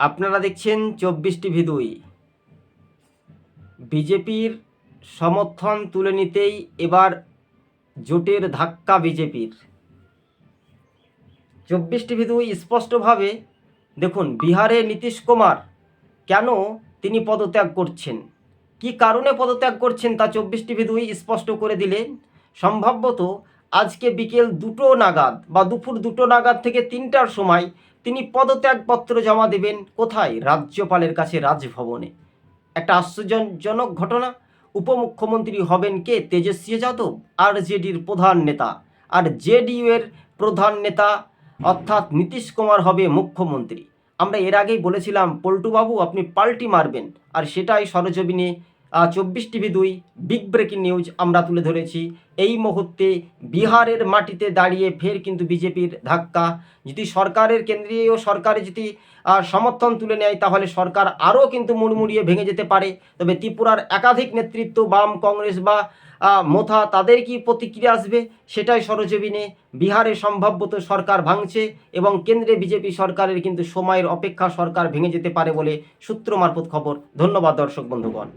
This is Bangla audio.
আপনারা দেখছেন চব্বিশ টিভি দুই। বিজেপির সমর্থন তুলে নিতেই এবার জোটের ধাক্কা বিজেপির। চব্বিশ টিভি দুই স্পষ্টভাবে, দেখুন, বিহারে নীতিশ কুমার কেন তিনি পদত্যাগ করছেন? কি কারণে পদত্যাগ করছেন তা চব্বিশ টিভি দুই স্পষ্ট করে দিলেন? সম্ভবত আজকে বিকেল দুটো নাগাদ বা দুপুর দুটো নাগাদ থেকে তিনটার সময় তিনি পদত্যাগপত্র জমা দেবেন কোথায়? রাজ্যপালের কাছে রাজভবনে। একটা আশ্চর্যজনক ঘটনা। উপমুখ্যমন্ত্রী হবেন কে? তেজস্বী যাদব আর জেডির প্রধান নেতা। আর জেডিইউ এর প্রধান নেতা অর্থাৎ নীতিশ কুমার হবে মুখ্যমন্ত্রী। আমরা এর আগেই বলেছিলাম, পল্টুবাবু আপনি পাল্টি মারবেন। আর সেটাই সরজমিনে চব্বিশ টিভি দুই বিগ ব্রেকিং নিউজ আমরা তুলে ধরেছি। এই মুহূর্তে বিহারের মাটিতে দাঁড়িয়ে ফের কিন্তু বিজেপির ধাক্কা। যদি সরকারের কেন্দ্রীয় সরকারে যদি সমর্থন তুলে নেয়, তাহলে সরকার আরও কিন্তু মুড়মুড়িয়ে ভেঙে যেতে পারে। তবে ত্রিপুরার একাধিক নেতৃত্ব, বাম কংগ্রেস বা মোথা, তাদের কি প্রতিক্রিয়া আসবে? সেটাই সরজমিনে বিহারে সম্ভাব্যত সরকার ভাঙছে এবং কেন্দ্রে বিজেপি সরকারের কিন্তু সময়ের অপেক্ষা সরকার ভেঙে যেতে পারে বলে সূত্র মারফত খবর। ধন্যবাদ দর্শক বন্ধুগণ।